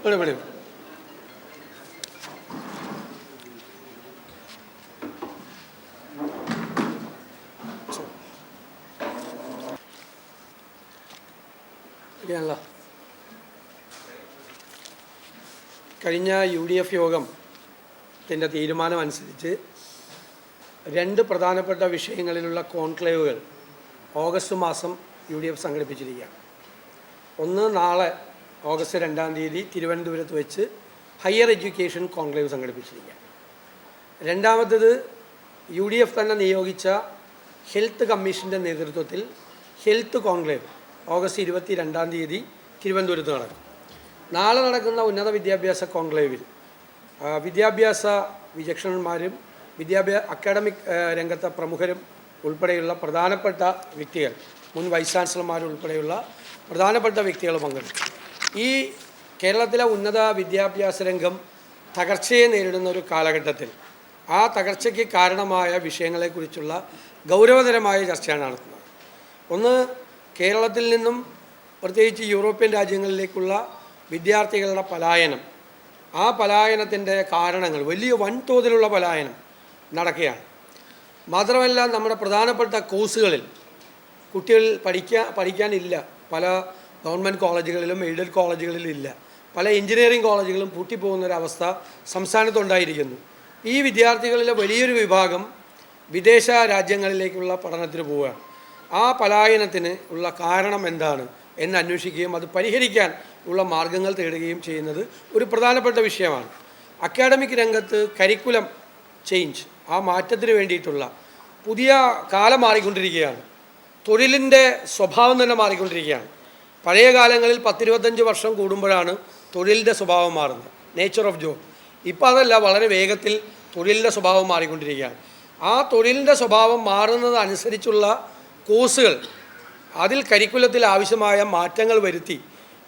ഇവിടെ ഇവിടെ. ഇരിക്കാനല്ലോ കഴിഞ്ഞ യു ഡി എഫ് യോഗത്തിന്റെ തീരുമാനമനുസരിച്ച് രണ്ട് പ്രധാനപ്പെട്ട വിഷയങ്ങളിലുള്ള കോൺക്ലേവുകൾ ഓഗസ്റ്റ് മാസം യു ഡി എഫ് സംഘടിപ്പിച്ചിരിക്കുകയാണ് ഒന്ന് നാളെ ഓഗസ്റ്റ് രണ്ടാം തീയതി തിരുവനന്തപുരത്ത് വെച്ച് ഹയർ എഡ്യൂക്കേഷൻ കോൺക്ലേവ് സംഘടിപ്പിച്ചിരിക്കുകയാണ് രണ്ടാമത്തേത് യു ഡി എഫ് തന്നെ നിയോഗിച്ച ഹെൽത്ത് കമ്മീഷന്റെ നേതൃത്വത്തിൽ ഹെൽത്ത് കോൺക്ലേവ് ഓഗസ്റ്റ് ഇരുപത്തി രണ്ടാം തീയതി തിരുവനന്തപുരത്ത് നടക്കും. നാളെ നടക്കുന്ന ഉന്നത വിദ്യാഭ്യാസ കോൺക്ലേവിൽ വിദ്യാഭ്യാസ വിചക്ഷണന്മാരും വിദ്യാഭ്യാസ അക്കാഡമിക് രംഗത്തെ പ്രമുഖരും ഉൾപ്പെടെയുള്ള പ്രധാനപ്പെട്ട വ്യക്തികൾ മുൻ വൈസ് ചാൻസലർമാർ ഉൾപ്പെടെയുള്ള പ്രധാനപ്പെട്ട വ്യക്തികൾ പങ്കെടുക്കും. ഈ കേരളത്തിലെ ഉന്നത വിദ്യാഭ്യാസ രംഗം തകർച്ചയെ നേരിടുന്ന ഒരു കാലഘട്ടത്തിൽ ആ തകർച്ചയ്ക്ക് കാരണമായ വിഷയങ്ങളെക്കുറിച്ചുള്ള ഗൗരവതരമായ ചർച്ചയാണ് നടത്തുന്നത് ഒന്ന് കേരളത്തിൽ നിന്നും പ്രത്യേകിച്ച് യൂറോപ്യൻ രാജ്യങ്ങളിലേക്കുള്ള വിദ്യാർത്ഥികളുടെ പലായനം. ആ പലായനത്തിന്റെ കാരണങ്ങൾ വലിയ വൻതോതിലുള്ള പലായനം നടക്കുകയാണ്. മാത്രമല്ല നമ്മുടെ പ്രധാനപ്പെട്ട കോഴ്സുകളിൽ കുട്ടികൾ പഠിക്കാൻ പഠിക്കാനില്ല. പല ഗവൺമെന്റ് കോളേജുകളിലും എയ്ഡഡ് കോളേജുകളിലും ഇല്ല. പല എഞ്ചിനീയറിംഗ് കോളേജുകളും പൂട്ടിപ്പോകുന്നൊരവസ്ഥ സംസ്ഥാനത്തുണ്ടായിരിക്കുന്നു. ഈ വിദ്യാർത്ഥികളിലെ വലിയൊരു വിഭാഗം വിദേശ രാജ്യങ്ങളിലേക്കുള്ള പഠനത്തിന് പോവുകയാണ്. ആ പലായനത്തിന് ഉള്ള കാരണം എന്താണ് എന്ന് അന്വേഷിക്കുകയും അത് പരിഹരിക്കാൻ ഉള്ള മാർഗങ്ങൾ തേടുകയും ചെയ്യുന്നത് ഒരു പ്രധാനപ്പെട്ട വിഷയമാണ്. അക്കാഡമിക് രംഗത്ത് കരിക്കുലം ചേഞ്ച് ആ മാറ്റത്തിന് വേണ്ടിയിട്ടുള്ള പുതിയ കാലം മാറിക്കൊണ്ടിരിക്കുകയാണ്. തൊഴിലിന്റെ സ്വഭാവം തന്നെ മാറിക്കൊണ്ടിരിക്കുകയാണ്. പഴയ കാലങ്ങളിൽ പത്തിരുപത്തഞ്ച് വർഷം കൂടുമ്പോഴാണ് തൊഴിലിന്റെ സ്വഭാവം മാറുന്നത്. നേച്ചർ ഓഫ് ജോബ് ഇപ്പോൾ അതല്ല വളരെ വേഗത്തിൽ തൊഴിലിന്റെ സ്വഭാവം മാറിക്കൊണ്ടിരിക്കുകയാണ്. ആ തൊഴിലിന്റെ സ്വഭാവം മാറുന്നതനുസരിച്ചുള്ള കോഴ്സുകൾ അതിൽ കരിക്കുലത്തിൽ ആവശ്യമായ മാറ്റങ്ങൾ വരുത്തി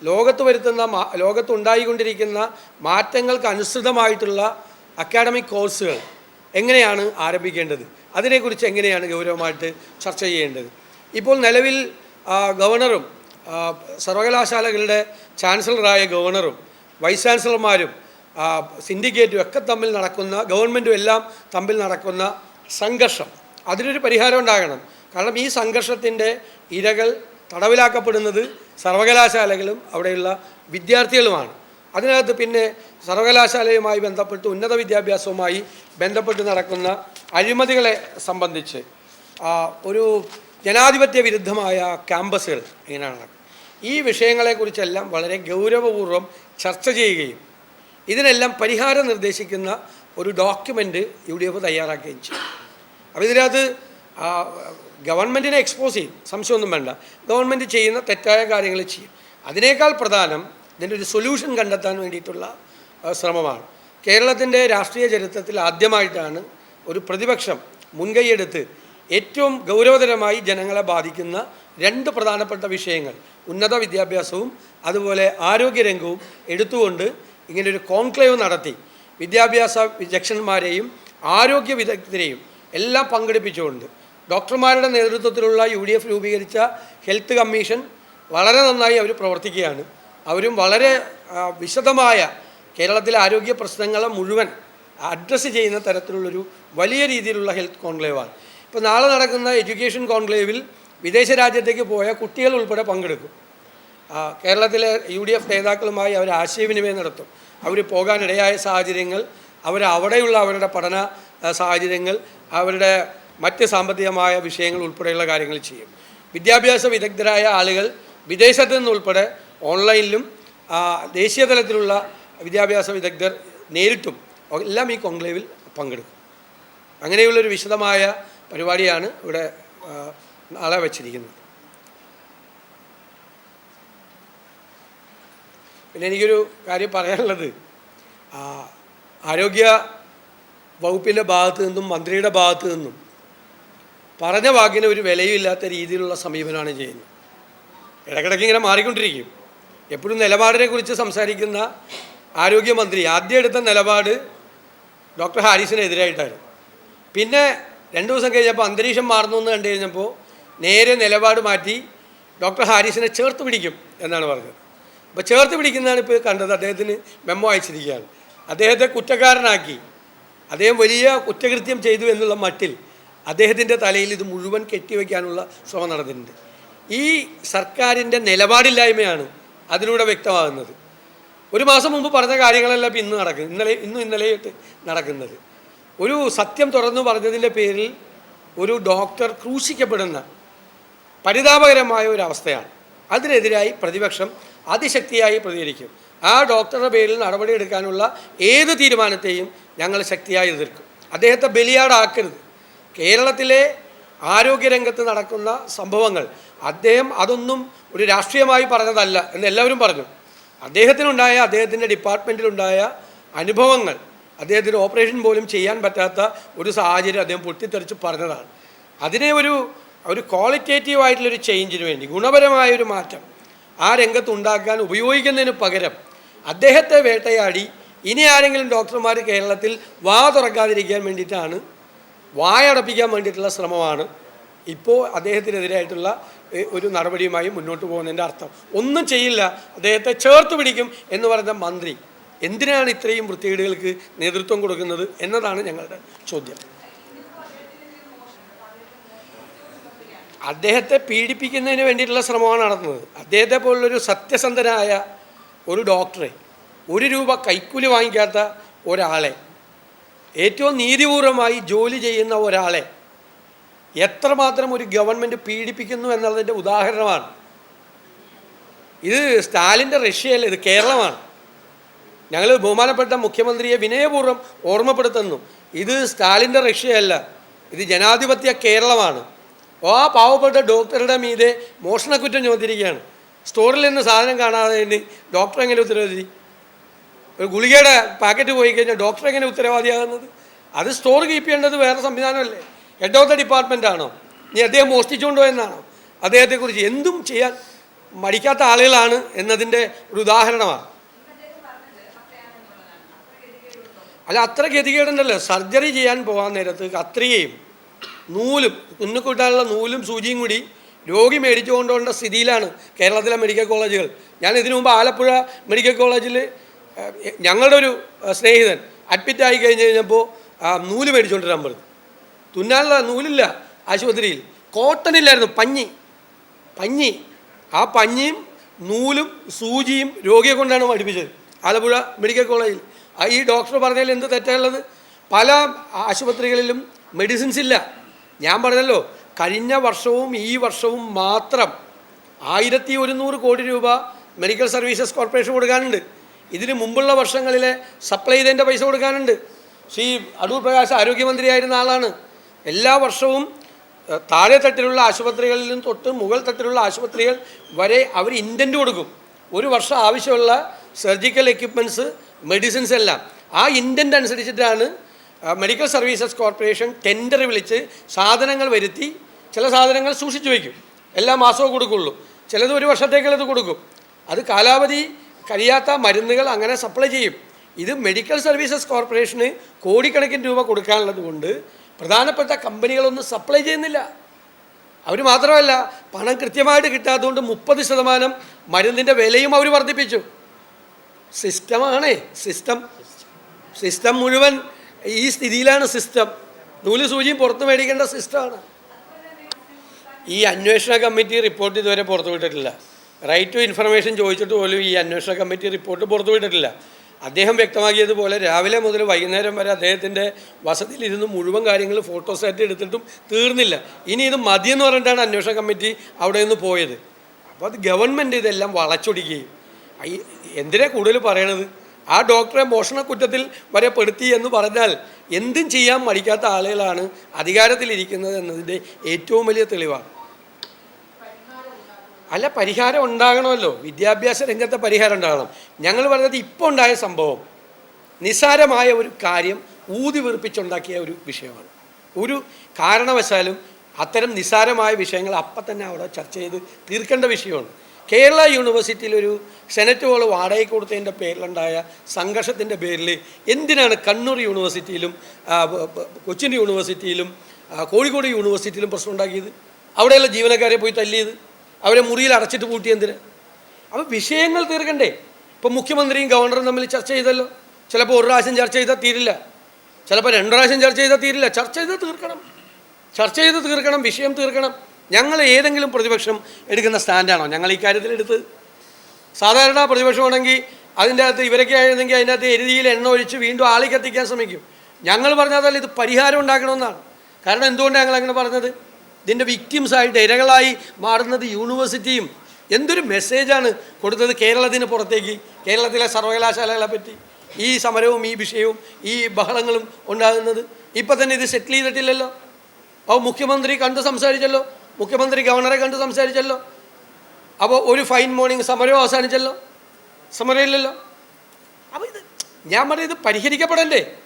ലോകത്ത് വരുത്തുന്ന ലോകത്തുണ്ടായിക്കൊണ്ടിരിക്കുന്ന മാറ്റങ്ങൾക്ക് അനുസൃതമായിട്ടുള്ള അക്കാഡമിക് കോഴ്സുകൾ എങ്ങനെയാണ് ആരംഭിക്കേണ്ടത്? അതിനെക്കുറിച്ച് എങ്ങനെയാണ് ഗൗരവമായിട്ട് ചർച്ച ചെയ്യേണ്ടത്? ഇപ്പോൾ നിലവിൽ ഗവർണറും സർവകലാശാലകളുടെ ചാൻസലറായ ഗവർണറും വൈസ് ചാൻസലർമാരും സിൻഡിക്കേറ്റും ഒക്കെ തമ്മിൽ നടക്കുന്ന ഗവൺമെന്റും എല്ലാം തമ്മിൽ നടക്കുന്ന സംഘർഷം. അതിനൊരു പരിഹാരം ഉണ്ടാകണം. കാരണം ഈ സംഘർഷത്തിന്റെ ഇരകൾ തടവിലാക്കപ്പെടുന്നത് സർവകലാശാലകളും അവിടെയുള്ള വിദ്യാർത്ഥികളുമാണ്. അതിനകത്ത് പിന്നെ സർവകലാശാലയുമായി ബന്ധപ്പെട്ട് ഉന്നത വിദ്യാഭ്യാസവുമായി ബന്ധപ്പെട്ട് നടക്കുന്ന അഴിമതികളെ സംബന്ധിച്ച് ഒരു ജനാധിപത്യ വിരുദ്ധമായ ക്യാമ്പസുകൾ ഇങ്ങനെയാണ്. ഈ വിഷയങ്ങളെക്കുറിച്ചെല്ലാം വളരെ ഗൗരവപൂർവം ചർച്ച ചെയ്യുകയും ഇതിനെല്ലാം പരിഹാരം നിർദ്ദേശിക്കുന്ന ഒരു ഡോക്യുമെന്റ് യു ഡി എഫ് തയ്യാറാക്കുകയും ചെയ്യും അപ്പോൾ ഇതിനകത്ത് ഗവൺമെന്റിനെ എക്സ്പോസ് ചെയ്യും. സംശയമൊന്നും വേണ്ട. ഗവൺമെന്റ് ചെയ്യുന്ന തെറ്റായ കാര്യങ്ങൾ ചെയ്യും. അതിനേക്കാൾ പ്രധാനം ഇതിന്റെ ഒരു സൊല്യൂഷൻ കണ്ടെത്താൻ വേണ്ടിയിട്ടുള്ള ശ്രമമാണ്. കേരളത്തിന്റെ രാഷ്ട്രീയ ചരിത്രത്തിൽ ആദ്യമായിട്ടാണ് ഒരു പ്രതിപക്ഷം മുൻകൈയെടുത്ത് ഏറ്റവും ഗൗരവതരമായി ജനങ്ങളെ ബാധിക്കുന്ന രണ്ട് പ്രധാനപ്പെട്ട വിഷയങ്ങൾ ഉന്നത വിദ്യാഭ്യാസവും അതുപോലെ ആരോഗ്യരംഗവും എടുത്തുകൊണ്ട് ഇങ്ങനൊരു കോൺക്ലേവ് നടത്തി. വിദ്യാഭ്യാസ വിദഗ്ധന്മാരെയും ആരോഗ്യ വിദഗ്ധരെയും എല്ലാം പങ്കെടുപ്പിച്ചുകൊണ്ട് ഡോക്ടർമാരുടെ നേതൃത്വത്തിലുള്ള യു ഡി എഫ് രൂപീകരിച്ച ഹെൽത്ത് കമ്മീഷൻ വളരെ നന്നായി അവർ പ്രവർത്തിക്കുകയാണ്. അവരും വളരെ വിശദമായ കേരളത്തിലെ ആരോഗ്യ പ്രശ്നങ്ങളെ മുഴുവൻ അഡ്രസ്സ് ചെയ്യുന്ന തരത്തിലുള്ളൊരു വലിയ രീതിയിലുള്ള ഹെൽത്ത് കോൺക്ലേവാണ് ഇപ്പോൾ നാളെ നടക്കുന്ന എഡ്യൂക്കേഷൻ കോൺക്ലേവിൽ വിദേശ രാജ്യത്തേക്ക് പോയ കുട്ടികൾ ഉൾപ്പെടെ പങ്കെടുക്കും. കേരളത്തിലെ യു ഡി എഫ് നേതാക്കളുമായി അവർ ആശയവിനിമയം നടത്തും. അവർ പോകാനിടയായ സാഹചര്യങ്ങൾ അവർ അവിടെയുള്ള അവരുടെ പഠന സാഹചര്യങ്ങൾ അവരുടെ മറ്റ് സാമ്പത്തികമായ വിഷയങ്ങൾ ഉൾപ്പെടെയുള്ള കാര്യങ്ങൾ ചെയ്യും. വിദ്യാഭ്യാസ വിദഗ്ധരായ ആളുകൾ വിദേശത്ത് നിന്നുൾപ്പെടെ ഓൺലൈനിലും ദേശീയ തലത്തിലുള്ള വിദ്യാഭ്യാസ വിദഗ്ധർ നേരിട്ടും എല്ലാം ഈ കോൺക്ലേവിൽ പങ്കെടുക്കും. അങ്ങനെയുള്ളൊരു വിശദമായ പരിപാടിയാണ് ഇവിടെ നാളെ വച്ചിരിക്കുന്നത്. പിന്നെ എനിക്കൊരു കാര്യം പറയാനുള്ളത്. ആരോഗ്യ വകുപ്പിന്റെ ഭാഗത്തു നിന്നും മന്ത്രിയുടെ ഭാഗത്തു നിന്നും പറഞ്ഞ വാക്കിന് ഒരു വിലയുമില്ലാത്ത രീതിയിലുള്ള സമീപനമാണ് ചെയ്യുന്നത്. ഇടയ്ക്കിടയ്ക്ക് ഇങ്ങനെ മാറിക്കൊണ്ടിരിക്കും. എപ്പോഴും നിലപാടിനെ കുറിച്ച് സംസാരിക്കുന്ന ആരോഗ്യമന്ത്രി ആദ്യം എടുത്ത നിലപാട് ഡോക്ടർ ഹാരിസിനെതിരായിട്ടായിരുന്നു. പിന്നെ രണ്ട് ദിവസം കഴിഞ്ഞപ്പോൾ അന്തരീക്ഷം മാറുന്നു എന്ന് കണ്ടു കഴിഞ്ഞപ്പോൾ നേരെ നിലപാട് മാറ്റി ഡോക്ടർ ഹാരിസിനെ ചേർത്ത് പിടിക്കും എന്നാണ് പറഞ്ഞത്. അപ്പോൾ ചേർത്ത് പിടിക്കുന്നതാണ് ഇപ്പോൾ കണ്ടത്. അദ്ദേഹത്തിന് മെമ്മോ അയച്ചിരിക്കുകയാണ്. അദ്ദേഹത്തെ കുറ്റക്കാരനാക്കി. അദ്ദേഹം വലിയ കുറ്റകൃത്യം ചെയ്തു എന്നുള്ള മട്ടിൽ അദ്ദേഹത്തിന്റെ തലയിൽ ഇത് മുഴുവൻ കെട്ടിവെക്കാനുള്ള ശ്രമം നടന്നിട്ടുണ്ട്. ഈ സർക്കാരിന്റെ നിലപാടില്ലായ്മയാണ് അതിലൂടെ വ്യക്തമാകുന്നത്. ഒരു മാസം മുമ്പ് പറഞ്ഞ കാര്യങ്ങളെല്ലാം ഇന്ന് നടക്കുന്നത് ഇന്നലെ ഇന്നും ഇന്നലെയായിട്ട് നടക്കുന്നത്. ഒരു സത്യം തുറന്നു പറഞ്ഞതിന്റെ പേരിൽ ഒരു ഡോക്ടർ ക്രൂശിക്കപ്പെടുന്ന പരിതാപകരമായ ഒരു അവസ്ഥയാണ്. അതിനെതിരായി പ്രതിപക്ഷം അതിശക്തിയായി പ്രതികരിക്കും. ആ ഡോക്ടറുടെ പേരിൽ നടപടിയെടുക്കാനുള്ള ഏത് തീരുമാനത്തെയും ഞങ്ങൾ ശക്തിയായി എതിർക്കും. അദ്ദേഹത്തെ ബലിയാടാക്കരുത്. കേരളത്തിലെ ആരോഗ്യരംഗത്ത് നടക്കുന്ന സംഭവങ്ങൾ അദ്ദേഹം അതൊന്നും ഒരു രാഷ്ട്രീയമായി പറഞ്ഞതല്ല എന്ന് എല്ലാവരും പറഞ്ഞു. അദ്ദേഹത്തിനുണ്ടായ അദ്ദേഹത്തിന്റെ ഡിപ്പാർട്ട്മെന്റിലുണ്ടായ അനുഭവങ്ങൾ അദ്ദേഹത്തിന് ഓപ്പറേഷൻ പോലും ചെയ്യാൻ പറ്റാത്ത ഒരു സാഹചര്യം അദ്ദേഹം പൊട്ടിത്തെറിച്ച് പറഞ്ഞതാണ്. അതിനെ ഒരു ഒരു ക്വാളിറ്റേറ്റീവ് ആയിട്ടുള്ളൊരു ചേഞ്ചിന് വേണ്ടി ഗുണപരമായ ഒരു മാറ്റം ആ രംഗത്ത് ഉണ്ടാക്കാൻ ഉപയോഗിക്കുന്നതിന് പകരം അദ്ദേഹത്തെ വേട്ടയാടി ഇനി ആരെങ്കിലും ഡോക്ടർമാർ കേരളത്തിൽ വാ തുറക്കാതിരിക്കാൻ വേണ്ടിയിട്ടാണ് വായടപ്പിക്കാൻ വേണ്ടിയിട്ടുള്ള ശ്രമമാണ് ഇപ്പോൾ അദ്ദേഹത്തിനെതിരായിട്ടുള്ള ഒരു നടപടിയുമായി മുന്നോട്ട് പോകുന്നതിന്റെ അർത്ഥം. ഒന്നും ചെയ്യില്ല. അദ്ദേഹത്തെ ചേർത്ത് പിടിക്കും എന്ന് പറയുന്ന മന്ത്രി എന്തിനാണ് ഇത്രയും വൃത്തികേടുകൾക്ക് നേതൃത്വം കൊടുക്കുന്നത് എന്നതാണ് ഞങ്ങളുടെ ചോദ്യം. അദ്ദേഹത്തെ പീഡിപ്പിക്കുന്നതിന് വേണ്ടിയിട്ടുള്ള ശ്രമമാണ് നടത്തുന്നത് അദ്ദേഹത്തെ പോലുള്ളൊരു സത്യസന്ധനായ ഒരു ഡോക്ടറെ ഒരു രൂപ കൈക്കൂലി വാങ്ങിക്കാത്ത ഒരാളെ ഏറ്റവും നീതിപൂർവമായി ജോലി ചെയ്യുന്ന ഒരാളെ എത്രമാത്രം ഒരു ഗവൺമെന്റ് പീഡിപ്പിക്കുന്നു എന്നുള്ളതിന്റെ ഉദാഹരണമാണ്. ഇത് സ്റ്റാലിന്റെ റഷ്യയല്ല ഇത് കേരളമാണ്. ഞങ്ങൾ ബഹുമാനപ്പെട്ട മുഖ്യമന്ത്രിയെ വിനയപൂർവം ഓർമ്മപ്പെടുത്തുന്നു. ഇത് സ്റ്റാലിന്റെ റഷ്യയല്ല ഇത് ജനാധിപത്യ കേരളമാണ്. ആ പാവപ്പെട്ട ഡോക്ടറുടെ മീതെ മോഷണക്കുറ്റം ചുമത്തിരിക്കുകയാണ് സ്റ്റോറിൽ നിന്ന് സാധനം കാണാതെ ഡോക്ടർ എങ്ങനെ ഉത്തരവാദി? ഒരു ഗുളികയുടെ പാക്കറ്റ് പോയി കഴിഞ്ഞാൽ ഡോക്ടർ എങ്ങനെ ഉത്തരവാദിയാകുന്നത്? അത് സ്റ്റോർ കീപ്പ് ചെയ്യേണ്ടത് വേറെ സംവിധാനമല്ലേ? ഹെഡ് ഓഫ് ദ ഡിപ്പാർട്ട്മെന്റ് ആണോ ഇനി അദ്ദേഹം മോഷ്ടിച്ചുകൊണ്ടോ എന്നാണോ? അദ്ദേഹത്തെക്കുറിച്ച് എന്തും ചെയ്യാൻ മടിക്കാത്ത ആളുകളാണ് എന്നതിന്റെ ഒരു ഉദാഹരണമാണ്. അല്ല അത്ര ഗതികേടുണ്ടല്ലോ. സർജറി ചെയ്യാൻ പോകാൻ നേരത്ത് കത്രികയും നൂലും കുന്നുകൂട്ടാനുള്ള നൂലും സൂചിയും കൂടി രോഗി മേടിച്ചു കൊണ്ടുപോകേണ്ട സ്ഥിതിയിലാണ് കേരളത്തിലെ മെഡിക്കൽ കോളേജുകൾ. ഞാൻ ഇതിനു മുമ്പ് ആലപ്പുഴ മെഡിക്കൽ കോളേജിൽ ഞങ്ങളുടെ ഒരു സ്നേഹിതൻ അഡ്മിറ്റ് ആയി കഴിഞ്ഞ് കഴിഞ്ഞപ്പോൾ നൂൽ മേടിച്ചുകൊണ്ടിരാൻ പറഞ്ഞു തുന്നാനുള്ള നൂലില്ല ആശുപത്രിയിൽ. കോട്ടൺ ഇല്ലായിരുന്നു പഞ്ഞി. പഞ്ഞി. ആ പഞ്ഞിയും നൂലും സൂചിയും രോഗിയെ കൊണ്ടാണ് പഠിപ്പിച്ചത്. ആലപ്പുഴ മെഡിക്കൽ കോളേജിൽ. ഈ ഡോക്ടർ പറഞ്ഞതിൽ എന്ത് തെറ്റാനുള്ളത് പല ആശുപത്രികളിലും മെഡിസിൻസ് ഇല്ല. ഞാൻ പറഞ്ഞല്ലോ കഴിഞ്ഞ വർഷവും ഈ വർഷവും മാത്രം ആയിരത്തി ഒരുന്നൂറ് കോടി രൂപ മെഡിക്കൽ സർവീസസ് കോർപ്പറേഷൻ കൊടുക്കാനുണ്ട്. ഇതിന് മുമ്പുള്ള വർഷങ്ങളിലെ സപ്ലൈ ചെയ്തതിന്റെ പൈസ കൊടുക്കാനുണ്ട്. ശ്രീ അടൂർ പ്രകാശ് ആരോഗ്യമന്ത്രിയായിരുന്ന ആളാണ്. എല്ലാ വർഷവും താഴെ തട്ടിലുള്ള ആശുപത്രികളിൽ ആശുപത്രികളിലും തൊട്ട് മുകൾ തട്ടിലുള്ള ആശുപത്രികൾ വരെ അവർ ഇന്റന്റ് കൊടുക്കും. ഒരു വർഷം ആവശ്യമുള്ള സർജിക്കൽ എക്യുപ്മെന്റ്സ് മെഡിസിൻസ് എല്ലാം. ആ ഇന്റന്റ് അനുസരിച്ചിട്ടാണ് മെഡിക്കൽ സർവീസസ് കോർപ്പറേഷൻ ടെൻഡർ വിളിച്ച് സാധനങ്ങൾ വരുത്തി ചില സാധനങ്ങൾ സൂക്ഷിച്ചു വയ്ക്കും. എല്ലാ മാസവും കൊടുക്കുള്ളൂ. ചിലത് ഒരു വർഷത്തേക്കുള്ളത് കൊടുക്കും. അത് കാലാവധി കഴിയാത്ത മരുന്നുകൾ അങ്ങനെ സപ്ലൈ ചെയ്യും. ഇത് മെഡിക്കൽ സർവീസസ് കോർപ്പറേഷന് കോടിക്കണക്കിന് രൂപ കൊടുക്കാനുള്ളത് കൊണ്ട് പ്രധാനപ്പെട്ട കമ്പനികളൊന്നും സപ്ലൈ ചെയ്യുന്നില്ല. അവർ മാത്രമല്ല പണം കൃത്യമായിട്ട് കിട്ടാത്തതുകൊണ്ട് മുപ്പത് ശതമാനം മരുന്നിന്റെ വിലയും അവർ വർദ്ധിപ്പിച്ചു. സിസ്റ്റമാണേ സിസ്റ്റം. സിസ്റ്റം മുഴുവൻ ഈ സ്ഥിതിയിലാണ് സിസ്റ്റം. നൂൽ സൂചിയും പുറത്ത് മേടിക്കേണ്ട സിസ്റ്റമാണ്. ഈ അന്വേഷണ കമ്മിറ്റി റിപ്പോർട്ട് ഇതുവരെ പുറത്തുവിട്ടിട്ടില്ല. റൈറ്റ് ടു ഇൻഫർമേഷൻ ചോദിച്ചിട്ട് പോലും ഈ അന്വേഷണ കമ്മിറ്റി റിപ്പോർട്ട് പുറത്തുവിട്ടിട്ടില്ല. അദ്ദേഹം വ്യക്തമാക്കിയതുപോലെ രാവിലെ മുതൽ വൈകുന്നേരം വരെ അദ്ദേഹത്തിന്റെ വസതിയിലിരുന്ന് മുഴുവൻ കാര്യങ്ങൾ ഫോട്ടോസായിട്ട് എടുത്തിട്ടും തീർന്നില്ല. ഇനി ഇത് മതിയെന്ന് പറഞ്ഞിട്ടാണ് അന്വേഷണ കമ്മിറ്റി അവിടെ നിന്ന് പോയത്. അപ്പോൾ അത് ഗവൺമെന്റ് ഇതെല്ലാം വളച്ചൊടിക്കുകയും. എന്തിനാ കൂടുതൽ പറയണത്? ആ ഡോക്ടറെ മോഷണക്കുറ്റത്തിൽ വരെ പെടുത്തി എന്ന് പറഞ്ഞാൽ എന്തും ചെയ്യാൻ മടിക്കാത്ത ആളുകളാണ് അധികാരത്തിലിരിക്കുന്നത് എന്നതിന്റെ ഏറ്റവും വലിയ തെളിവാണ്. അല്ല പരിഹാരം ഉണ്ടാകണമല്ലോ. വിദ്യാഭ്യാസ രംഗത്തെ പരിഹാരം ഉണ്ടാകണം. ഞങ്ങൾ പറഞ്ഞത് ഇപ്പോൾ ഉണ്ടായ സംഭവം നിസ്സാരമായ ഒരു കാര്യം ഊതി വെറുപ്പിച്ചുണ്ടാക്കിയ ഒരു വിഷയമാണ്. ഒരു കാരണവശാലും അത്തരം നിസ്സാരമായ വിഷയങ്ങൾ അപ്പം തന്നെ അവിടെ ചർച്ച ചെയ്ത് തീർക്കേണ്ട വിഷയമാണ്. കേരള യൂണിവേഴ്സിറ്റിയിൽ ഒരു സെനറ്റ് ഹോൾ വാടകയ്ക്ക് കൊടുത്തതിന്റെ പേരിലുണ്ടായ സംഘർഷത്തിന്റെ പേരിൽ എന്തിനാണ് കണ്ണൂർ യൂണിവേഴ്സിറ്റിയിലും കൊച്ചിൻ യൂണിവേഴ്സിറ്റിയിലും കോഴിക്കോട് യൂണിവേഴ്സിറ്റിയിലും പ്രശ്നം ഉണ്ടാക്കിയത്? അവിടെയുള്ള ജീവനക്കാരെ പോയി തല്ലിയത്? അവരെ മുറിയിൽ അടച്ചിട്ട് പൂട്ടി എന്തിന്? അപ്പോൾ വിഷയങ്ങൾ തീർക്കണ്ടേ. ഇപ്പം മുഖ്യമന്ത്രിയും ഗവർണറും തമ്മിൽ ചർച്ച ചെയ്തല്ലോ. ചിലപ്പോൾ ഒരു പ്രാവശ്യം ചർച്ച ചെയ്താൽ തീരില്ല. ചിലപ്പോൾ രണ്ടു പ്രാവശ്യം ചർച്ച ചെയ്താൽ തീരില്ല. ചർച്ച ചെയ്ത് തീർക്കണം. ചർച്ച ചെയ്ത് തീർക്കണം വിഷയം തീർക്കണം. ഞങ്ങൾ ഏതെങ്കിലും പ്രതിപക്ഷം എടുക്കുന്ന സ്റ്റാൻഡാണോ? ഞങ്ങൾ ഈ കാര്യത്തിൽ എടുത്ത് സാധാരണ പ്രതിപക്ഷമാണെങ്കിൽ അതിന്റെ അകത്ത് ഇവരൊക്കെ ആയിരുന്നെങ്കിൽ അതിന്റെ അകത്ത് എരുതിയിൽ എണ്ണ ഒഴിച്ച് വീണ്ടും ആളി ശ്രമിക്കും. ഞങ്ങൾ പറഞ്ഞതല്ല ഇത് പരിഹാരം ഉണ്ടാക്കണമെന്നാണ്. കാരണം എന്തുകൊണ്ടാണ് ഞങ്ങൾ അങ്ങനെ പറഞ്ഞത്? ഇതിന്റെ വിക്ടിംസായിട്ട് ഇരകളായി മാറുന്നത് യൂണിവേഴ്സിറ്റിയും എന്തൊരു മെസ്സേജാണ് കൊടുത്തത് കേരളത്തിന് പുറത്തേക്ക് കേരളത്തിലെ സർവകലാശാലകളെ പറ്റി. ഈ സമരവും ഈ വിഷയവും ഈ ബഹളങ്ങളും ഉണ്ടാകുന്നത് ഇപ്പം തന്നെ ഇത് സെറ്റിൽ ചെയ്തിട്ടില്ലല്ലോ. അപ്പോൾ മുഖ്യമന്ത്രി കണ്ട് സംസാരിച്ചല്ലോ മുഖ്യമന്ത്രി ഗവർണറെ കണ്ട് സംസാരിച്ചല്ലോ. അപ്പോൾ ഒരു ഫൈൻ മോർണിംഗ് സമരവും അവസാനിച്ചല്ലോ. സമരമില്ലല്ലോ. അപ്പോൾ ഇത് ഞാൻ പറഞ്ഞത് പരിഹരിക്കപ്പെടണ്ടേ?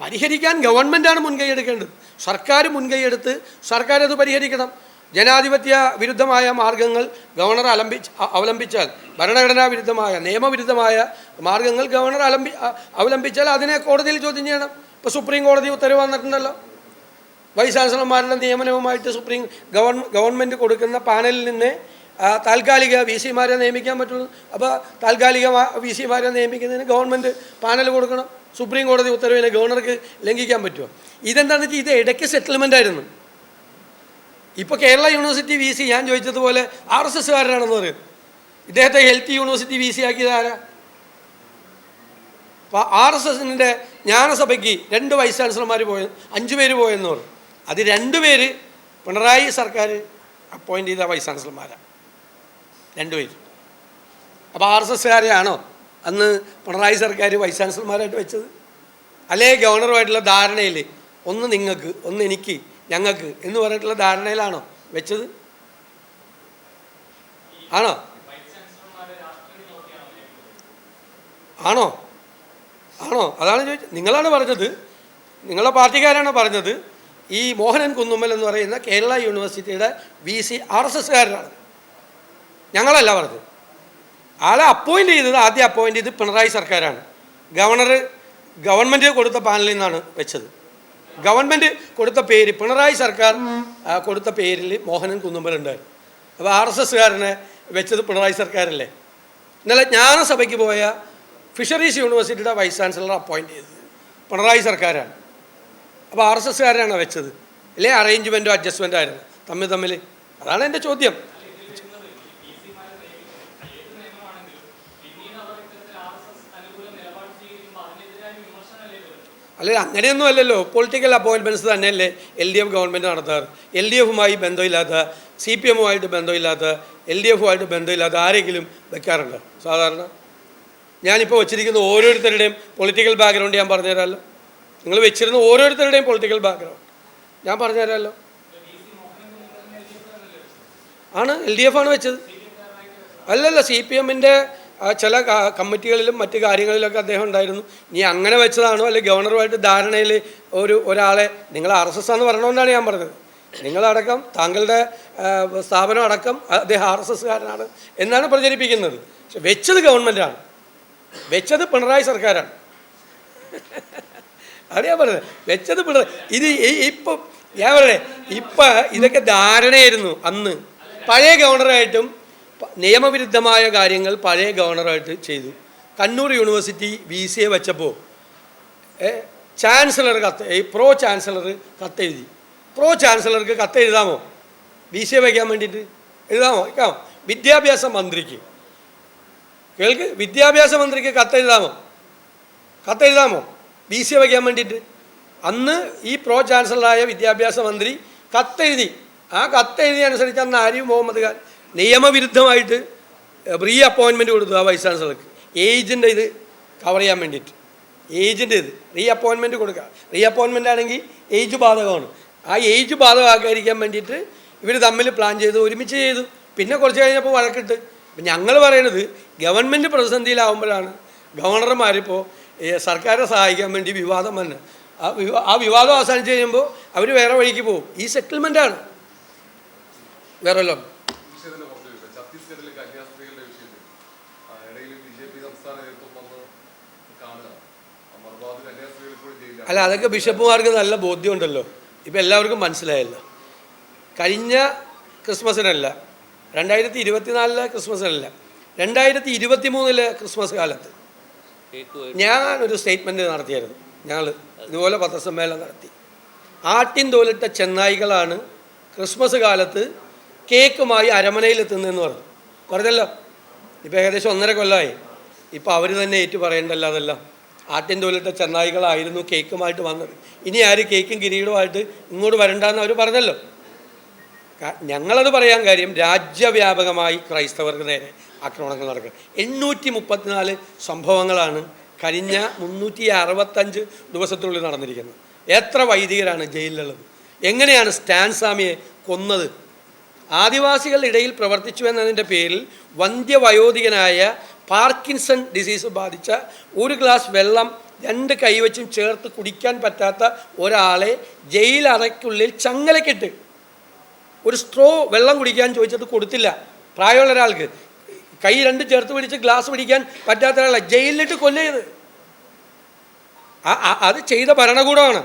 പരിഹരിക്കാൻ ഗവൺമെന്റാണ് മുൻകൈ എടുക്കേണ്ടത്. സർക്കാർ മുൻകൈ എടുത്ത് സർക്കാർ അത് പരിഹരിക്കണം. ജനാധിപത്യ വിരുദ്ധമായ മാർഗങ്ങൾ ഗവർണർ അലംബിച്ച് അ- അവലംബിച്ചാൽ ഭരണഘടനാ വിരുദ്ധമായ നിയമവിരുദ്ധമായ മാർഗങ്ങൾ ഗവർണർ അലംബി അവലംബിച്ചാൽ അതിനെ കോടതിയിൽ ചോദ്യം ചെയ്യണം. ഇപ്പോൾ സുപ്രീം കോടതി ഉത്തരവ് വന്നിട്ടുണ്ടല്ലോ. വൈസ് ചാൻസലർമാരുടെ നിയമനവുമായിട്ട് സുപ്രീം ഗവൺ ഗവൺമെന്റ് കൊടുക്കുന്ന പാനലിൽ നിന്ന് താൽക്കാലിക വി സിമാരെ നിയമിക്കാൻ പറ്റുള്ളൂ. അപ്പോൾ താൽക്കാലിക വി സിമാരെ നിയമിക്കുന്നതിന് ഗവൺമെന്റ് പാനൽ കൊടുക്കണം. സുപ്രീം കോടതി ഉത്തരവിനെ ഗവർണർക്ക് ലംഘിക്കാൻ പറ്റുമോ? ഇതെന്താണെന്ന് വെച്ചാൽ ഇത് ഇടയ്ക്ക് സെറ്റിൽമെന്റ് ആയിരുന്നു. ഇപ്പോൾ കേരള യൂണിവേഴ്സിറ്റി വി സി ഞാൻ ചോദിച്ചതുപോലെ ആർ എസ് എസ്സുകാരനാണെന്ന് പറയും. ഇദ്ദേഹത്തെ ഹെൽത്ത് യൂണിവേഴ്സിറ്റി വി സി ആക്കിയത് ആരാ? അപ്പോൾ ആർ എസ് എസിന്റെ ജ്ഞാനസഭയ്ക്ക് രണ്ട് വൈസ് ചാൻസലർമാർ പോയ അഞ്ച് പേര് പോയെന്ന് പറഞ്ഞു. അത് രണ്ടുപേര് പിണറായി സർക്കാർ അപ്പോയിന്റ് ചെയ്ത വൈസ് ചാൻസലർമാരാണ് രണ്ടുപേര് അപ്പോൾ ആർ എസ് എസ്സുകാരെയാണോ? അന്ന് പിണറായി സർക്കാർ വൈസ് ചാൻസലർമാരായിട്ട് വെച്ചത്. അല്ലേ ഗവർണറുമായിട്ടുള്ള ധാരണയിൽ ഒന്ന് നിങ്ങൾക്ക് ഒന്ന് എനിക്ക് ഞങ്ങൾക്ക് എന്ന് പറഞ്ഞിട്ടുള്ള ധാരണയിലാണോ വെച്ചത്? ആണോ? ആണോ? ആണോ? അതാണ് ചോദിച്ചത്. നിങ്ങളാണ് പറഞ്ഞത്. നിങ്ങളുടെ പാർട്ടിക്കാരാണ് പറഞ്ഞത്. ഈ മോഹനൻ കുന്നുമ്മൽ എന്ന് പറയുന്ന കേരള യൂണിവേഴ്സിറ്റിയുടെ വി സി ആർ എസ് എസ്സുകാരനാണ് ഞങ്ങളല്ല പറഞ്ഞത്. ആളെ അപ്പോയിന്റ് ചെയ്തത് ആദ്യം അപ്പോയിന്റ് ചെയ്ത് പിണറായി സർക്കാരാണ്. ഗവർണർ ഗവൺമെന്റ് കൊടുത്ത പാനലിൽ നിന്നാണ് വെച്ചത്. ഗവൺമെന്റ് കൊടുത്ത പേര് പിണറായി സർക്കാർ കൊടുത്ത പേരിൽ മോഹനൻ കുന്നുമ്പലുണ്ടായിരുന്നു അപ്പോൾ ആർ എസ് എസ്സുകാരനെ വെച്ചത് പിണറായി സർക്കാരല്ലേ. ഇന്നലെ ജ്ഞാനസഭയ്ക്ക് പോയ ഫിഷറീസ് യൂണിവേഴ്സിറ്റിയുടെ വൈസ് ചാൻസലർ അപ്പോയിന്റ് ചെയ്തത് പിണറായി സർക്കാരാണ്. അപ്പോൾ ആർ എസ് എസ്സുകാരാണ് വെച്ചത്. അല്ലേ? അറേഞ്ച്മെന്റോ അഡ്ജസ്റ്റ്മെന്റോ ആയിരുന്നു. തമ്മിൽ തമ്മിൽ. അതാണ് എന്റെ ചോദ്യം. അല്ല അങ്ങനെയൊന്നും അല്ലല്ലോ. പൊളിറ്റിക്കൽ അപ്പോയിൻമെന്റ്സ് തന്നെയല്ലേ എൽ ഡി എഫ് ഗവൺമെന്റ് നടത്താറ്. എൽ ഡി എഫുമായി ബന്ധമില്ലാത്ത സി പി എമ്മുമായിട്ട് ബന്ധമില്ലാത്ത എൽ ഡി എഫുമായിട്ട് ബന്ധമില്ലാത്ത ആരെങ്കിലും വെക്കാറുണ്ടോ? സാധാരണ. ഞാനിപ്പോൾ വെച്ചിരിക്കുന്ന ഓരോരുത്തരുടെയും പൊളിറ്റിക്കൽ ബാക്ക്ഗ്രൗണ്ട് ഞാൻ പറഞ്ഞുതരാമല്ലോ. നിങ്ങൾ വെച്ചിരുന്ന ഓരോരുത്തരുടെയും പൊളിറ്റിക്കൽ ബാക്ക്ഗ്രൗണ്ട് ഞാൻ പറഞ്ഞുതരാമല്ലോ. ആണ് എൽ ഡി എഫ് ആണ് വെച്ചത്. അല്ലല്ല സി പി എമ്മിന്റെ ചില ക- കമ്മിറ്റികളിലും മറ്റു കാര്യങ്ങളിലൊക്കെ അദ്ദേഹം ഉണ്ടായിരുന്നു. നീ അങ്ങനെ വെച്ചതാണോ? അല്ലെങ്കിൽ ഗവർണറുമായിട്ട് ധാരണയിൽ ഒരു ഒരാളെ നിങ്ങൾ ആർ എസ് എസ് ആണെന്ന് പറഞ്ഞുകൊണ്ടാണ് ഞാൻ പറഞ്ഞത്. നിങ്ങളടക്കം താങ്കളുടെ സ്ഥാപനം അടക്കം അദ്ദേഹം ആർ എസ് എസ്കാരനാണ് എന്നാണ് പ്രചരിപ്പിക്കുന്നത്. പക്ഷെ വെച്ചത് ഗവൺമെന്റാണ് വെച്ചത് പിണറായി സർക്കാരാണ്. അത് ഞാൻ പറഞ്ഞത്. വെച്ചത് പിണറായി ഇത് ഇപ്പം ഞാൻ പറയണേ ഇപ്പം ഇതൊക്കെ ധാരണയായിരുന്നു അന്ന്. പഴയ ഗവർണറായിട്ടും നിയമവിരുദ്ധമായ കാര്യങ്ങൾ പഴയ ഗവർണറായിട്ട് ചെയ്തു. Kannur university V C A വെച്ചപ്പോൾ ചാൻസലർ കത്ത് ഈ പ്രോ ചാൻസലർ കത്തെഴുതി. പ്രോ ചാൻസലർക്ക് കത്തെഴുതാമോ വി സി എ വയ്ക്കാൻ വേണ്ടിയിട്ട് എഴുതാമോ? വയ്ക്കാമോ? വിദ്യാഭ്യാസ മന്ത്രിക്ക്. കേൾക്ക്? വിദ്യാഭ്യാസ മന്ത്രിക്ക് കത്തെഴുതാമോ കത്തെഴുതാമോ വി സി എ വയ്ക്കാൻ വേണ്ടിയിട്ട്. അന്ന് ഈ പ്രോ ചാൻസലറായ വിദ്യാഭ്യാസ മന്ത്രി കത്തെഴുതി. ആ കത്തെഴുതി അനുസരിച്ച് അന്ന് ആരിഫ് മുഹമ്മദ് ഖാൻ നിയമവിരുദ്ധമായിട്ട് റീ അപ്പോയിൻമെന്റ് കൊടുത്തു ആ വൈസ് ചാൻസലർക്ക്. ഏജിന്റെ ഇത് കവർ ചെയ്യാൻ വേണ്ടിയിട്ട്. ഏജിന്റെ ഇത് റീ അപ്പോയിൻമെന്റ് കൊടുക്കുക. റീ അപ്പോയിൻമെന്റ് ആണെങ്കിൽ ഏജ് ബാധകമാണ്. ആ ഏജ് ബാധകമാക്കാതിരിക്കാൻ വേണ്ടിയിട്ട് ഇവർ തമ്മിൽ പ്ലാൻ ചെയ്തു ഒരുമിച്ച് ചെയ്തു. പിന്നെ കുറച്ച് കഴിഞ്ഞപ്പോൾ വഴക്കിട്ട്. അപ്പം ഞങ്ങൾ പറയണത് ഗവൺമെന്റ് പ്രതിസന്ധിയിലാവുമ്പോഴാണ്. ഗവർണർമാരിപ്പോൾ സർക്കാരെ സഹായിക്കാൻ വേണ്ടി വിവാദം വന്ന്. ആ വിവാ ആ വിവാദം അവസാനിച്ച് കഴിയുമ്പോൾ അവർ വേറെ വഴിക്ക് പോകും. ഈ സെറ്റിൽമെന്റാണ് വേറെ വല്ലതും വിഷയത്തിന്റെ പുറത്ത് ഇപ്പൊ ഛത്തീസ്ഗഡിലെ കന്യാസ്ത്രീകളുടെ വിഷയത്തിൽ ആ, ഇടയിൽ ബി ജെ പി സംസ്ഥാന നേതൃത്വം വന്ന് കാണുക ആ മറുഭാഗത്ത് കന്യാസ്ത്രീകൾ ഇപ്പോഴും ജയിലിലാണ് അല്ല അതൊക്കെ ബിഷപ്പുമാർക്ക് നല്ല ബോധ്യമുണ്ടല്ലോ. ഇപ്പം എല്ലാവർക്കും മനസ്സിലായല്ലോ. കഴിഞ്ഞ ക്രിസ്മസിനല്ല രണ്ടായിരത്തി ഇരുപത്തിനാലിലെ ക്രിസ്മസിനല്ല രണ്ടായിരത്തി ഇരുപത്തി മൂന്നിലെ ക്രിസ്മസ് കാലത്ത് ഞാൻ ഒരു സ്റ്റേറ്റ്മെന്റ് നടത്തിയായിരുന്നു. ഞങ്ങൾ ഇതുപോലെ പത്രസമ്മേളനം നടത്തി. ആട്ടിൻ തോലിട്ട ചെന്നായികളാണ് ക്രിസ്മസ് കാലത്ത് കേക്കുമായി അരമനയിൽ എത്തുന്നതെന്ന് പറഞ്ഞു. പറഞ്ഞല്ലോ? ഇപ്പോൾ ഏകദേശം ഒന്നര കൊല്ലമായി ഇപ്പോൾ അവർ തന്നെ ഏറ്റു പറയേണ്ടല്ലോ അതെല്ലാം ആട്ടിൻ തോലിട്ട ചെന്നായികളായിരുന്നു കേക്കുമായിട്ട് വന്നത്. ഇനി ആര് കേക്കും കിരീടമായിട്ട് ഇങ്ങോട്ട് വരണ്ടെന്ന് അവർ പറഞ്ഞല്ലോ. ഞങ്ങളത് പറയാൻ കാര്യം രാജ്യവ്യാപകമായി ക്രൈസ്തവർക്ക് നേരെ ആക്രമണങ്ങൾ നടക്കുക. എണ്ണൂറ്റി മുപ്പത്തിനാല് സംഭവങ്ങളാണ് കഴിഞ്ഞ മുന്നൂറ്റി അറുപത്തഞ്ച് ദിവസത്തിനുള്ളിൽ നടന്നിരിക്കുന്നത്. എത്ര വൈദികരാണ് ജയിലിലുള്ളത്? എങ്ങനെയാണ് സ്റ്റാൻ സ്വാമിയെ കൊന്നത്? ആദിവാസികളുടെ ഇടയിൽ പ്രവർത്തിച്ചു എന്നതിന്റെ പേരിൽ വന്ധ്യവയോധികനായ പാർക്കിൻസൺ ഡിസീസ് ബാധിച്ച ഒരു ഗ്ലാസ് വെള്ളം രണ്ട് കൈവച്ചും ചേർത്ത് കുടിക്കാൻ പറ്റാത്ത ഒരാളെ ജയിലറയ്ക്കുള്ളിൽ ചങ്ങലക്കിട്ട് ഒരു സ്ട്രോ വെള്ളം കുടിക്കാൻ ചോദിച്ചിട്ട് കൊടുത്തില്ല. പ്രായമുള്ള ഒരാൾക്ക്. കൈ രണ്ട് ചേർത്ത് പിടിച്ച് ഗ്ലാസ് പിടിക്കാൻ പറ്റാത്ത ഒരാളെ ജയിലിലിട്ട് കൊല്ലയത് അത് ചെയ്ത ഭരണകൂടമാണ്.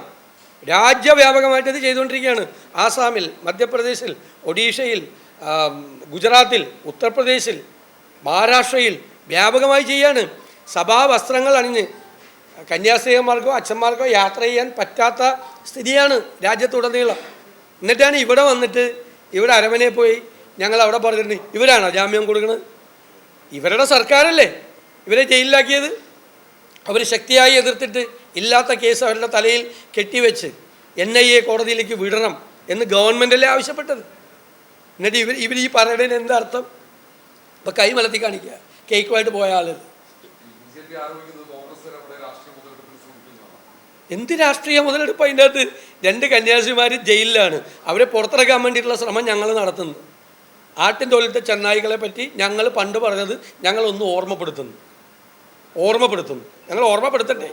രാജ്യവ്യാപകമായിട്ട് ഇത് ചെയ്തുകൊണ്ടിരിക്കുകയാണ്. ആസാമിൽ മധ്യപ്രദേശിൽ ഒഡീഷയിൽ ഗുജറാത്തിൽ ഉത്തർപ്രദേശിൽ മഹാരാഷ്ട്രയിൽ വ്യാപകമായി ചെയ്യാണ്. സഭാ വസ്ത്രങ്ങൾ അണിഞ്ഞ്. കന്യാസ്ത്രീയന്മാർക്കോ അച്ഛന്മാർക്കോ യാത്ര ചെയ്യാൻ പറ്റാത്ത സ്ഥിതിയാണ് രാജ്യത്തുടനീളം. എന്നിട്ടാണ് ഇവിടെ വന്നിട്ട് ഇവിടെ അരമനയിൽ പോയി ഞങ്ങൾ അവിടെ പറഞ്ഞിട്ടുണ്ട് ഇവരാണോ ജാമ്യം കൊടുക്കുന്നത് ഇവരുടെ സർക്കാരല്ലേ? ഇവരെ ജയിലിലാക്കിയത്. അവർ ശക്തിയായി എതിർത്തിട്ട് ഇല്ലാത്ത കേസ് അവരുടെ തലയിൽ കെട്ടിവെച്ച് എൻ ഐ എ കോടതിയിലേക്ക് വിടണം എന്ന് ഗവൺമെന്റല്ലേ ആവശ്യപ്പെട്ടത്. എന്നിട്ട് ഇവർ ഇവർ ഈ പറയുന്നതിന് എന്താർത്ഥം ഇപ്പം കൈമലത്തി കാണിക്കുക. കേക്കുമായിട്ട് പോയ ശ്രമിക്കുന്നതാണ്. എന്ത് രാഷ്ട്രീയ മുതലെടുപ്പ് അതിന്റെ അകത്ത് രണ്ട് കന്യാസിമാർ ജയിലിലാണ്. അവരെ പുറത്തിറക്കാൻ വേണ്ടിയിട്ടുള്ള ശ്രമം ഞങ്ങൾ നടത്തുന്നു. ആട്ടിൻ തൊഴിലത്തെ ചെന്നായികളെ പറ്റി ഞങ്ങൾ പണ്ട് പറഞ്ഞത് ഞങ്ങളൊന്ന് ഓർമ്മപ്പെടുത്തുന്നു. ഓർമ്മപ്പെടുത്തുന്നു. ഞങ്ങൾ ഓർമ്മപ്പെടുത്തട്ടെ